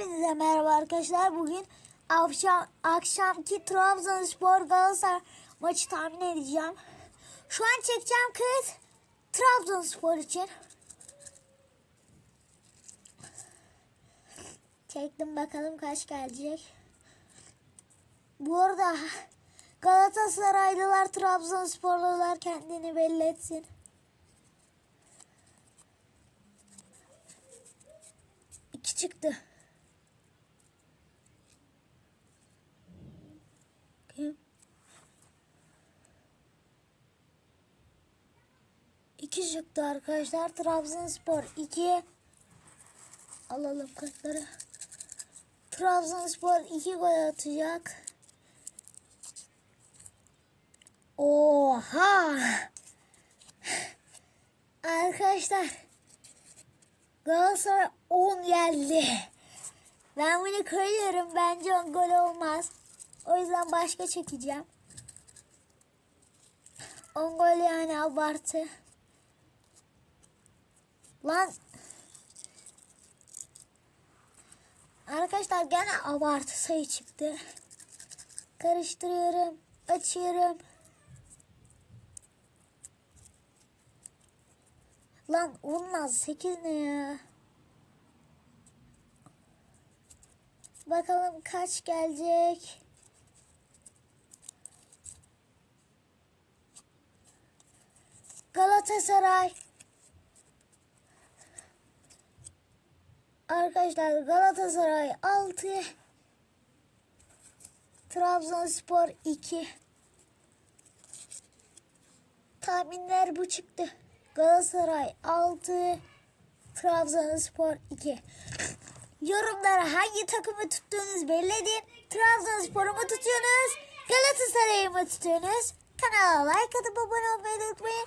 Hepinize merhaba arkadaşlar. Bugün akşam akşamki Trabzonspor Galatasaray maçı tahmin edeceğim. Şu an çekeceğim kız Trabzonspor için. Çektim bakalım kaç gelecek. Bu arada Galatasaraylılar Trabzonsporlular kendini belli etsin. İki çıktı. 2 çıktı arkadaşlar. Trabzonspor 2 alalım kartları. Trabzonspor 2 gol atacak. Oha! Arkadaşlar Galatasaray 10 geldi. Ben bunu kırıyorum. Bence 10 gol olmaz. O yüzden başka çekeceğim. 10 gol yani abartı. Lan Arkadaşlar gene abartı sayı çıktı. Karıştırıyorum. Açıyorum. Lan olmaz. 8 ne ya? Bakalım kaç gelecek. Galatasaray. Arkadaşlar Galatasaray 6. Trabzonspor 2. Tahminler bu çıktı. Galatasaray 6, Trabzonspor 2. Yorumlara hangi takımı tuttuğunuz belli edin. Trabzonspor'u mu tutuyorsunuz? Galatasaray'ı mı tutuyorsunuz? Kanala like atıp abone olmayı unutmayın.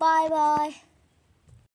Bye bye.